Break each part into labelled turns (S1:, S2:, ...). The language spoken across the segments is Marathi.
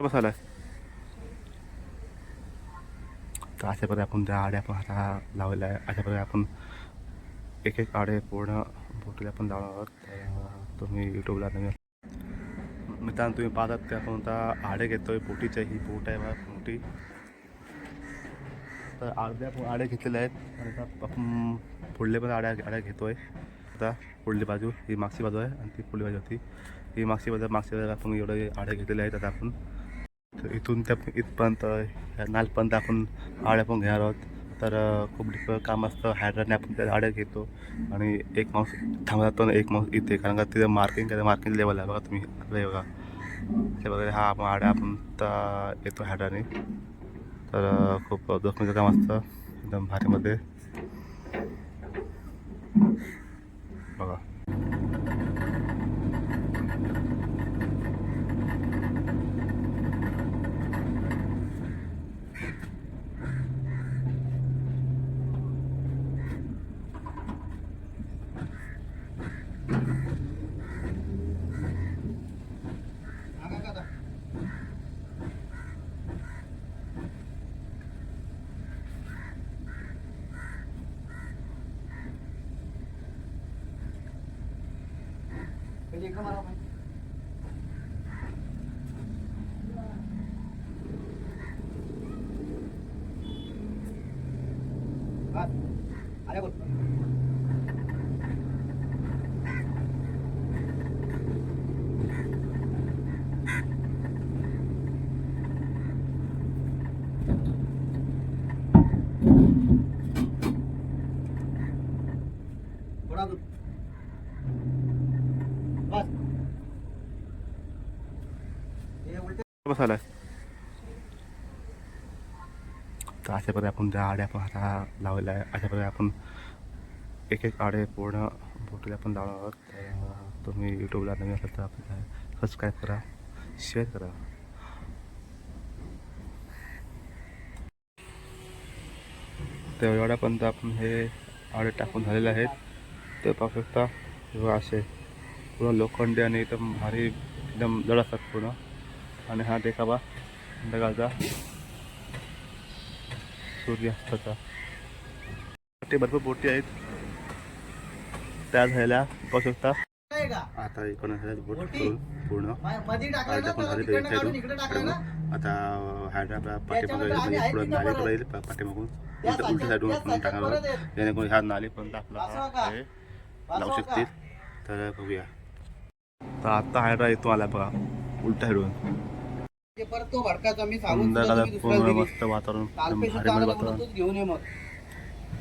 S1: बसायला तर अशा प्रकारे आपण त्या आड्या पण आता लावलेल्या आहे अशा प्रकारे आपण एक एक आडे पूर्ण बोटीला आपण लावणार आहोत तर तुम्ही यूट्यूबला नवीन मित्रांनो तुम्ही पाहतात त्या आपण आता आडे घेतोय बोटीच्या ही बोट आहे बघा मोठी तर अर्ध्या आपण आड्या घेतलेल्या आहेत आणि आता आपण पुढले पण आड्या आड्या घेतोय आता पुढली बाजू ही मागची बाजू आहे आणि ती पुढली बाजू होती ही मागची बाजू मागची बाजू आपण एवढे आड्या घेतलेल्या आहेत आता आपण तर इथून त्या इथपर्यंत ह्या नालपर्यंत आपण आळ्या पण घेणार आहोत. तर खूप डिप काम असतं. हॅड्राने आपण त्या आड्या घेतो. आणि एक माणूस थांबला जातो आणि एक माणूस इथे कारण का तिथे मार्किंग काय मार्किंग लेवल आहे बघा तुम्ही. हे बघा. ते वगैरे हा आपण आड्या आपण आता येतो हॅड्राने तर खूप जोखमीचं काम असतं. एकदम भारीमध्ये. बघा.
S2: Pilig naman ako. Cut. Ano ko?
S1: बसायला तर अशा प्रकारे आपण त्या आड्या पण आता लावलेल्या आहे अशा प्रकारे आपण एक एक आडे पूर्ण बोटीला आपण लावणार आहोत. तर तुम्ही यूट्यूबला नवीन असाल तर आपल्याला सबस्क्राईब करा शेअर करा. तर एवढ्यापर्यंत आपण हे आडे टाकून झालेले आहेत. ते पाहू शकता असे पूर्ण लोखंडी आणि एकदम भारी एकदम जड असतात पूर्ण. आणि हा देखावा संध्याकाळचा सूर्यास्ताचा. ते भरपूर बोटी आहेत. त्या झालेल्या पाहू शकता आता इकडून झाल्या बोट? करून पूर्ण. आता हायड्रा पाठीमागे पुढं नालीकडे. येईल पाठीमागून. उलट साईडून टाकणार. जेणेकरून ह्या नालीपर्यंत आपला लावू शकतील. तर बघूया. तर आता हायड्रा येतो आला बघा उलटा
S2: दुसऱ्याला
S1: पूर्ण. मस्त वातावरण
S2: घेऊन ये मग.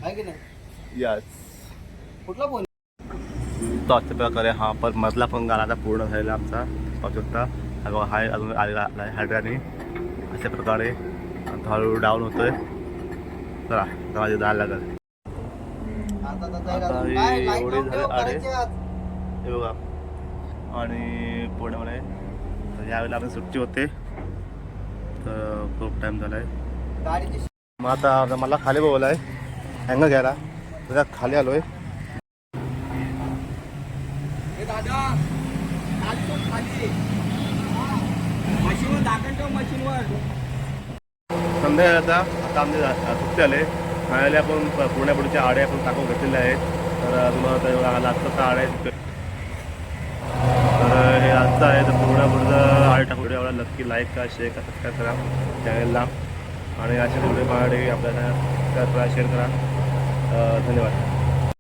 S2: आहे की नाही?
S1: यस
S2: कुठला फोन?
S1: तो अशा प्रकारे हा पण मधला पण गाणा आता पूर्ण झालेला आमचा पाहू शकता हा बघा हाय अजून आलेला हायड्राने अशा प्रकारे हळूहळू डाऊन होतोय. चला माझे जायला लागेल.
S2: आता
S1: हे एवढे झाले.
S2: करायचे आज.
S1: हे बघा. आणि पुण्यामध्ये तर यावेळेला आपण सुट्टी होते. तर खूप टाईम झाला आहे मग आता आता मला खाली बोलला आहे हँग घ्यायला. तर खाली आलो आहे संध्याकाळी आता. आता आमचे सुट्टी आले. खायला आपण पुण्यापुढच्या आड्या आपण टाकून घेतलेल्या आहेत. तर तुम्हाला लागतं आड्या आहेत आहे तर पूर्ण पूर्ण आर्ट व्हिडिओ आवडला नक्की लाईक करा शेअर करा सबस्क्राईब करा चॅनलला आणि असे व्हिडिओ पाहण्यासाठी आपल्याला शेअर करा धन्यवाद.